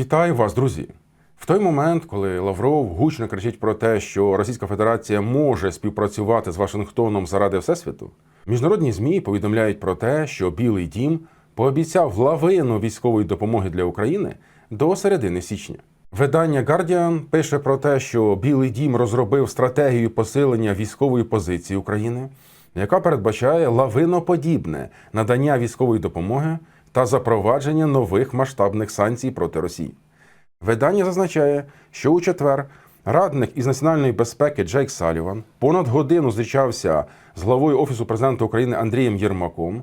Вітаю вас, друзі! В той момент, коли Лавров гучно кричить про те, що Російська Федерація може співпрацювати з Вашингтоном заради Всесвіту, міжнародні ЗМІ повідомляють про те, що Білий Дім пообіцяв лавину військової допомоги для України до середини січня. Видання Guardian пише про те, що Білий Дім розробив стратегію посилення військової позиції України, яка передбачає лавиноподібне надання військової допомоги та запровадження нових масштабних санкцій проти Росії. Видання зазначає, що у четвер радник із національної безпеки Джейк Саліван понад годину зустрічався з главою Офісу президента України Андрієм Єрмаком.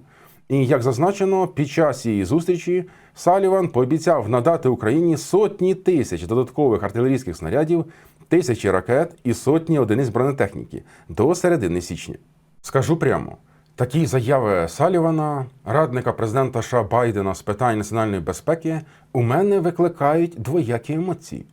І як зазначено, під час цієї зустрічі Саліван пообіцяв надати Україні сотні тисяч додаткових артилерійських снарядів, тисячі ракет і сотні одиниць бронетехніки до середини січня. Скажу прямо. Такі заяви Салівана, радника президента США Байдена з питань національної безпеки, у мене викликають двоякі емоції.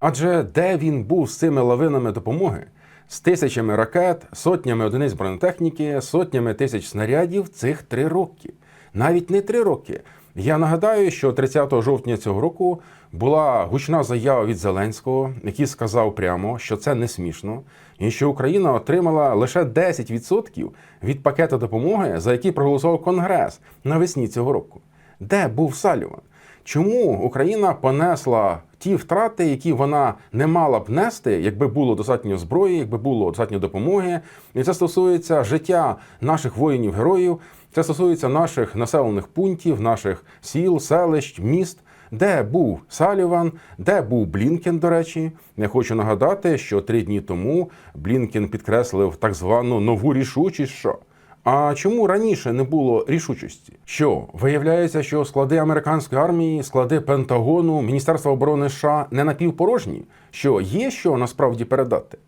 Адже де він був з цими лавинами допомоги, з тисячами ракет, сотнями одиниць бронетехніки, сотнями тисяч снарядів цих три роки. Навіть не три роки. Я нагадаю, що 30 жовтня цього року була гучна заява від Зеленського, який сказав прямо, що це не смішно, і що Україна отримала лише 10% від пакету допомоги, за який проголосував Конгрес навесні цього року. Де був Саліван? Чому Україна понесла ті втрати, які вона не мала б нести, якби було достатньо зброї, якби було достатньо допомоги? І це стосується життя наших воїнів-героїв, це стосується наших населених пунктів, наших сіл, селищ, міст. Де був Саліван, де був Блінкен, до речі, я хочу нагадати, що три дні тому Блінкен підкреслив так звану нову рішучість. що а чому раніше не було рішучості? Що виявляється, що склади американської армії, склади Пентагону, Міністерства оборони США не напівпорожні, що є що насправді передати?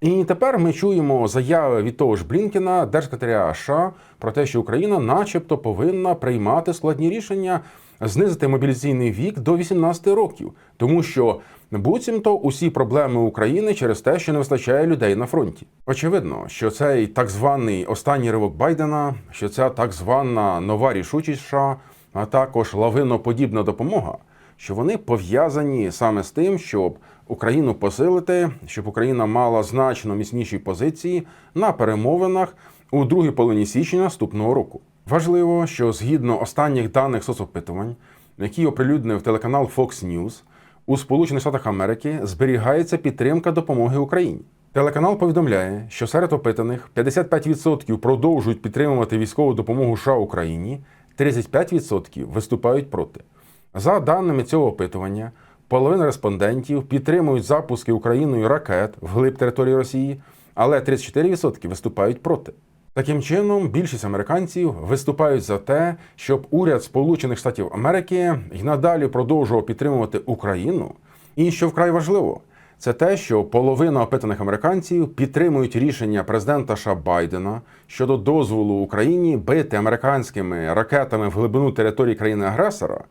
І тепер ми чуємо заяви від того ж Блінкена, держсекретаря США, про те, що Україна, начебто, повинна приймати складні рішення, знизити мобілізаційний вік до 18 років, тому що буцімто усі проблеми України через те, що не вистачає людей на фронті. Очевидно, що цей так званий останній ривок Байдена, що ця так звана нова рішучість США, а також лавиноподібна допомога, що вони пов'язані саме з тим, щоб Україну посилити, щоб Україна мала значно міцніші позиції на перемовинах у другій половині січня наступного року. Важливо, що згідно останніх даних соцопитувань, які оприлюднив телеканал Fox News, у Сполучених Штатах Америки зберігається підтримка допомоги Україні. Телеканал повідомляє, що серед опитаних 55% продовжують підтримувати військову допомогу США Україні, 35% виступають проти. За даними цього опитування, половина респондентів підтримують запуски Україною ракет вглиб території Росії, але 34% виступають проти. Таким чином, більшість американців виступають за те, щоб уряд Сполучених Штатів Америки й надалі продовжував підтримувати Україну. І що вкрай важливо, це те, що половина опитаних американців підтримують рішення президента США Байдена щодо дозволу Україні бити американськими ракетами в глибину території країни-агресора.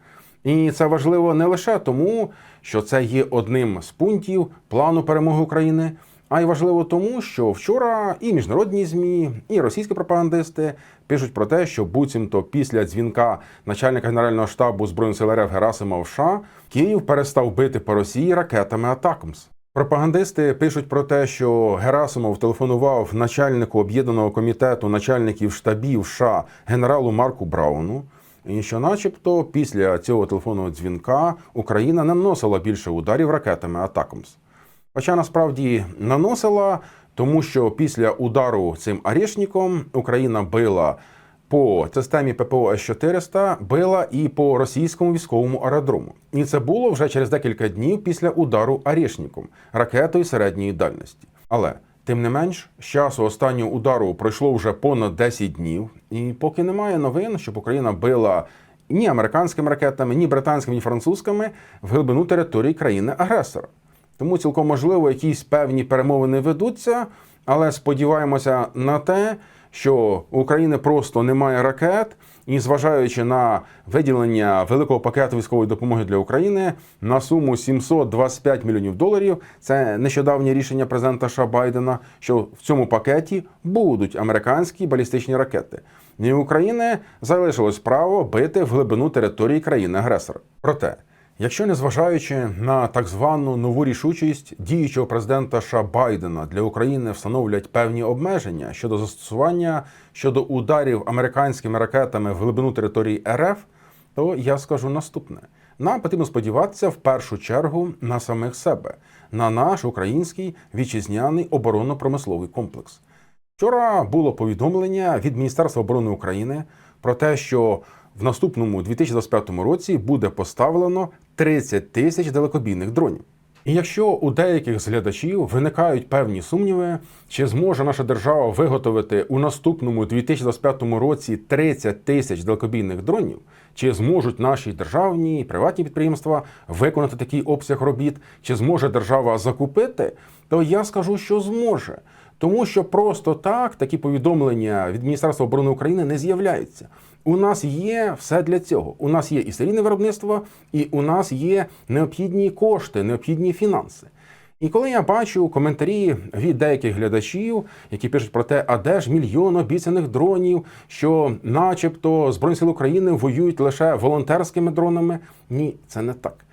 І це важливо не лише тому, що це є одним з пунктів плану перемоги України. А й важливо тому, що вчора і міжнародні змі, і російські пропагандисти пишуть про те, що буцімто після дзвінка начальника генерального штабу збройних сил РФ Герасима в Київ перестав бити по Росії ракетами Атакмс. Пропагандисти пишуть про те, що Герасимов телефонував начальнику об'єднаного комітету начальників штабів США генералу Марку Брауну. І що, начебто, після цього телефонного дзвінка Україна не наносила більше ударів ракетами Атакмс. Хоча насправді наносила, тому що після удару цим Арішніком Україна била по системі ППО С-400, била і по російському військовому аеродрому. І це було вже через декілька днів після удару Арішніком ракетою середньої дальності. Але тим не менш, з часу останнього удару пройшло вже понад 10 днів, і поки немає новин, щоб Україна била. Ні американськими ракетами, ні британськими, ні французькими в глибину території країни-агресора. Тому цілком можливо, якісь певні перемовини ведуться, але сподіваємося на те, що України просто немає ракет, і зважаючи на виділення великого пакету військової допомоги для України на суму 725 мільйонів доларів, це нещодавнє рішення президента США Байдена, що в цьому пакеті будуть американські балістичні ракети. І України залишилось право бити в глибину території країни-агресора. Проте Якщо незважаючи на так звану нову рішучість діючого президента США Байдена для України встановлять певні обмеження щодо застосування щодо ударів американськими ракетами в глибину території РФ, то я скажу наступне: нам потрібно сподіватися в першу чергу на самих себе, на наш український вітчизняний оборонно-промисловий комплекс. Вчора було повідомлення від Міністерства оборони України про те, що в наступному 2025 році буде поставлено 30 тисяч далекобійних дронів. І якщо у деяких з глядачів виникають певні сумніви, чи зможе наша держава виготовити у наступному 2025 році 30 тисяч далекобійних дронів, чи зможуть наші державні і приватні підприємства виконати такий обсяг робіт, чи зможе держава закупити, то я скажу, що зможе. Тому що просто так такі повідомлення від Міністерства оборони України не з'являються. У нас є все для цього. У нас є і серійне виробництво, і у нас є необхідні кошти, необхідні фінанси. І коли я бачу коментарі від деяких глядачів, які пишуть про те, а де ж мільйон обіцяних дронів, що, начебто, Збройні сили України воюють лише волонтерськими дронами, ні, це не так.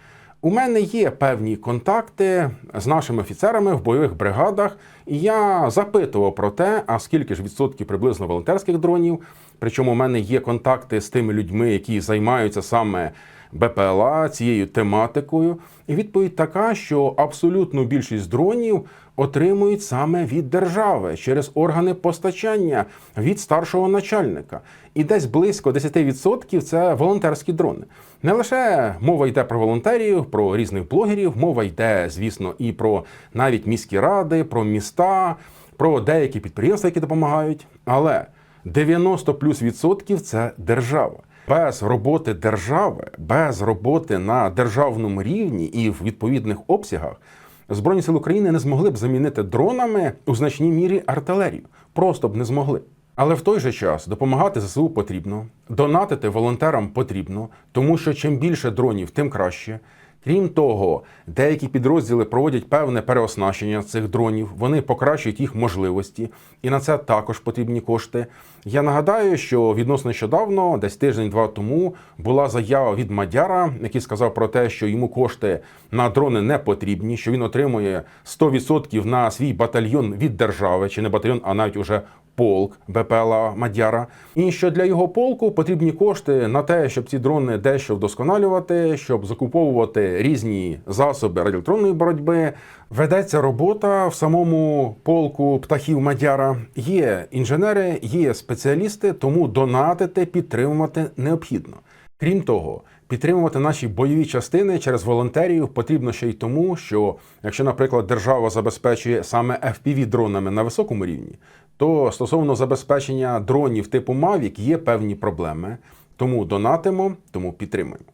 У мене є певні контакти з нашими офіцерами в бойових бригадах, і я запитував про те, а скільки ж відсотків приблизно волонтерських дронів. Причому у мене є контакти з тими людьми, які займаються саме БПЛА цією тематикою. І відповідь така, що абсолютну більшість дронів отримують саме від держави через органи постачання від старшого начальника. І десь близько 10% це волонтерські дрони. Не лише мова йде про волонтерів, про різних блогерів, мова йде, звісно, і про навіть міські ради, про міста, про деякі підприємства, які допомагають. Але 90 плюс відсотків це держава. Без роботи держави, без роботи на державному рівні і в відповідних обсягах Збройні сили України не змогли б замінити дронами у значній мірі артилерію. Просто б не змогли. Але в той же час допомагати ЗСУ потрібно, донатити волонтерам потрібно, тому що чим більше дронів, тим краще. Крім того, деякі підрозділи проводять певне переоснащення цих дронів, вони покращують їх можливості, і на це також потрібні кошти. Я нагадаю, що відносно нещодавно, десь тиждень-два тому, була заява від Мадяра, який сказав про те, що йому кошти на дрони не потрібні, що він отримує 100% на свій батальйон від держави, чи не батальйон, а навіть уже полк БПЛА Мадяра, і що для його полку потрібні кошти на те, щоб ці дрони дещо вдосконалювати, щоб закуповувати різні засоби радіоелектронної боротьби. Ведеться робота в самому полку птахів Мадяра. Є інженери, є спеціалісти, тому донатити, підтримувати необхідно. Крім того, підтримувати наші бойові частини через волонтерів потрібно ще й тому, що якщо, наприклад, держава забезпечує саме fpv дронами на високому рівні, то стосовно забезпечення дронів типу Mavic є певні проблеми. Тому донатимо, тому підтримуємо.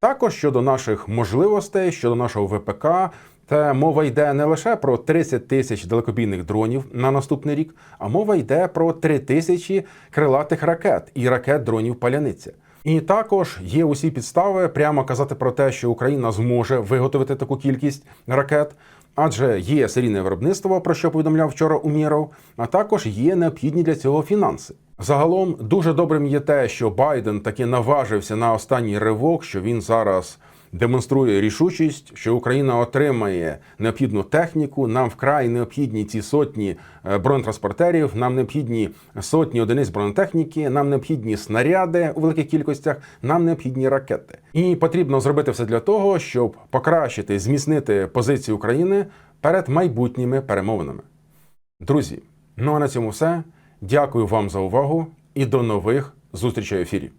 Також щодо наших можливостей, щодо нашого ВПК, та мова йде не лише про 30 тисяч далекобійних дронів на наступний рік, а мова йде про 3 тисячі крилатих ракет і ракет дронів паляниця. І також є усі підстави прямо казати про те, що Україна зможе виготовити таку кількість ракет, адже є серійне виробництво, про що повідомляв вчора Уміров, а також є необхідні для цього фінанси. Загалом дуже добрим є те, що Байден таки наважився на останній ривок, що він зараз демонструє рішучість, що Україна отримає необхідну техніку. Нам вкрай необхідні ці сотні е, бронетранспортерів, нам необхідні сотні одиниць бронетехніки, нам необхідні снаряди у великих кількостях, нам необхідні ракети. І потрібно зробити все для того, щоб покращити, зміцнити позицію України перед майбутніми перемовинами. Друзі, ну а на цьому все. Дякую вам за увагу і до нових зустрічей в ефірі.